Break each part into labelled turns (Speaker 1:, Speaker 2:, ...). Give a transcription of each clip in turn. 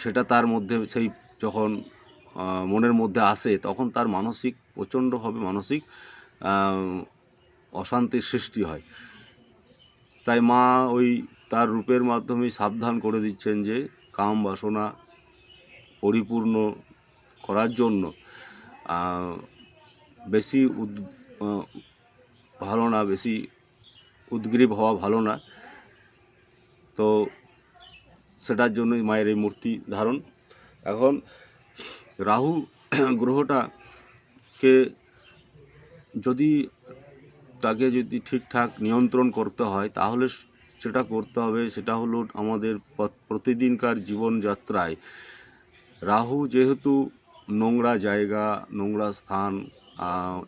Speaker 1: সেটা তার মধ্যে সেই যখন মনের মধ্যে আসে, তখন তার মানসিক, প্রচণ্ডভাবে মানসিক অশান্তির সৃষ্টি হয়। তাই মা ওই তার রূপের মাধ্যমে সাবধান করে দিচ্ছেন যে, কাম বাসনা পরিপূর্ণ করার জন্য বেশি উদ ভালো না, বেশি উদ্গ্রীব হওয়া ভালো না। তো সেটার জন্যই মায়ের এই মূর্তি ধারণ। এখন রাহু গ্রহটাকে যদি তাকে যদি ঠিকঠাক নিয়ন্ত্রণ করতে হয়, তাহলে সেটা করতে হবে। সেটা হলো আমাদের প্রতিদিনকার জীবনযাত্রায়। রাহু যেহেতু নোংরা জায়গা, নোংরা স্থান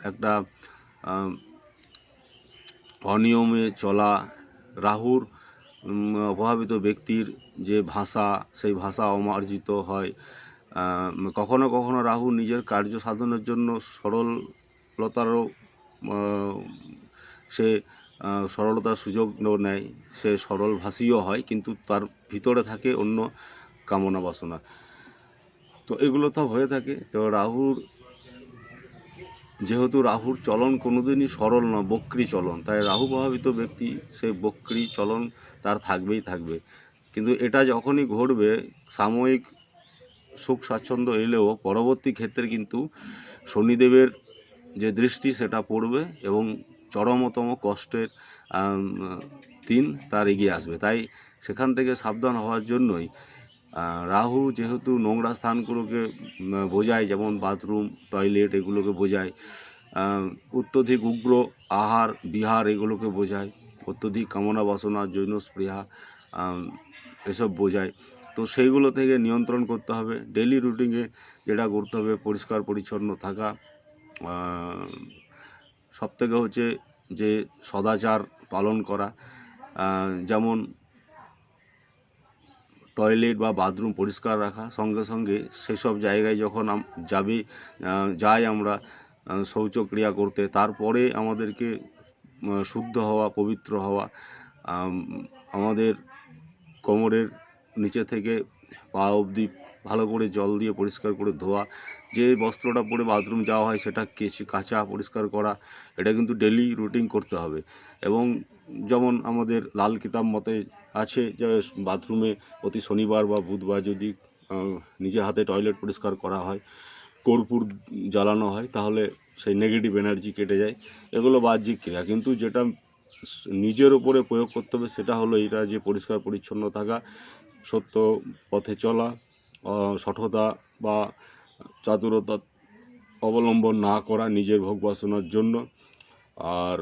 Speaker 1: একটা অনিয়মে চলা, রাহুর প্রভাবিত ব্যক্তির যে ভাষা, সেই ভাষা অমার্জিত হয়। কখনো কখনো রাহু নিজের কার্য সাধনের জন্য সরলতারও সে সরলতার সুযোগ নেয়। সে সরল ভাষীও হয়, কিন্তু তার ভিতরে থাকে অন্য কামনা বাসনা। তো এগুলো তো হয়ে থাকে। তো রাহুর যেহেতু রাহুর চলন কোনোদিনই সরল না বক্রি চলন। তাই রাহু প্রভাবিত ব্যক্তি সেই বক্রি চলন তার থাকবেই থাকবে। কিন্তু এটা যখনই ঘটবে, সাময়িক সুখ স্বাচ্ছন্দ্য এলেও পরবর্তী ক্ষেত্রে কিন্তু শনিদেবের যে দৃষ্টি, সেটা পড়বে এবং চরমতম কষ্টের দিন তার এগিয়ে আসবে। তাই সেখান থেকে সাবধান হওয়ার জন্যই রাহু যেহেতু নোংরা স্থানগুলোকে বোঝায়, যেমন বাথরুম, টয়লেট এগুলোকে বোঝায় অত্যধিক উগ্র আহার, বিহার এগুলোকে বোঝায়, অত্যধিক কামনা বাসনা, জৈন স্পৃহা এসব বোঝায়। তো সেইগুলো থেকে নিয়ন্ত্রণ করতে হবে। ডেলি রুটিনে যেটা করতে হবে, পরিষ্কার পরিচ্ছন্ন থাকা সব থেকে হচ্ছে যে সদাচার পালন করা। যেমন টয়লেট বা বাথরুম পরিষ্কার রাখা, সঙ্গে সঙ্গে সেসব জায়গায় যখন যাবে যাই আমরা শৌচক্রিয়া করতে, তারপরে আমাদেরকে শুদ্ধ হওয়া, পবিত্র হওয়া আমাদের কোমরের নিচে থেকে পা অবধি ভালো করে জল দিয়ে পরিষ্কার করে ধোয়া। যে বস্ত্রটা পরে বাথরুম যাওয়া হয় সেটা কেচে, কাঁচা, পরিষ্কার করা, এটা কিন্তু ডেলি রুটিন করতে হবে। এবং যেমন আমাদের লাল কিতাব মতে আছে যে, বাথরুমে প্রতি শনিবার বা বুধবার যদি নিজে হাতে টয়লেট পরিষ্কার করা হয়, কর্পূর জ্বালানো হয়, তাহলে সেই নেগেটিভ এনার্জি কেটে যায়। এগুলো বাহ্যিক ক্রিয়া। কিন্তু যেটা নিজের উপরে প্রয়োগ করতে হবে সেটা হলো এটা যে পরিষ্কার পরিচ্ছন্ন থাকা সত্য পথে চলা সঠতা বা চাতুরতা অবলম্বন না করা নিজের ভোগ বাসনার জন্য আর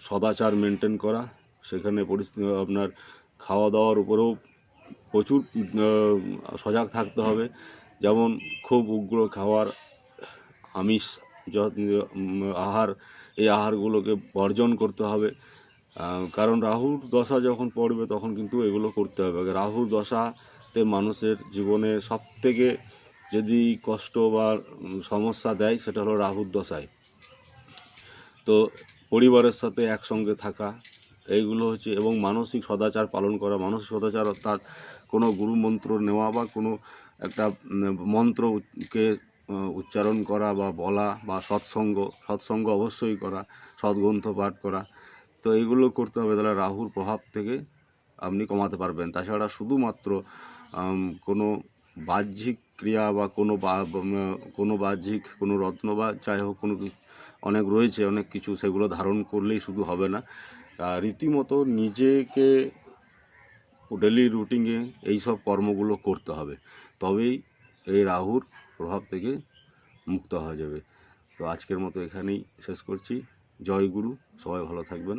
Speaker 1: সদাচার মেনটেন করা। সেখানে পরিস্থিতি, আপনার খাওয়া দাওয়ার উপরেও প্রচুর সজাগ থাকতে হবে। যেমন খুব উগ্র খাওয়ার আমিষ আহার, এই আহারগুলোকে বর্জন করতে হবে। কারণ রাহুর দশা যখন পড়বে তখন কিন্তু এগুলো করতে হবে। রাহুর দশাতে মানুষের জীবনে সব থেকে যদি কষ্ট বা সমস্যা দেয় সেটা হলো রাহুর দশায়। তো পরিবারের সাথে একসঙ্গে থাকা, এইগুলো হচ্ছে এবং মানসিক সদাচার পালন করা। মানসিক সদাচার অর্থাৎ কোনো গুরু মন্ত্র নেওয়া বা কোনো একটা মন্ত্রকে উচ্চারণ করা বা বলা বা সৎসঙ্গ সৎসঙ্গ অবশ্যই করা, সৎগ্রন্থ পাঠ করা। তো এইগুলো করতে হবে তাহলে রাহুর প্রভাব থেকে আপনি কমাতে পারবেন। তাছাড়া শুধুমাত্র কোনো বাহ্যিক ক্রিয়া বা কোনো কোনো বাহ্যিক, কোনো রত্ন বা যাই হোক, কোনো অনেক রয়েছে, অনেক কিছু সেগুলো ধারণ করলেই শুধু হবে না। রীতিমতো নিজেকে ডেলি রুটিনে এই সব কর্মগুলো করতে হবে। তবেই এই রাহুর প্রভাব থেকে মুক্ত হওয়া যাবে। তো আজকের মতো এখানেই শেষ করছি। জয় গুরু সবাই ভালো থাকবেন।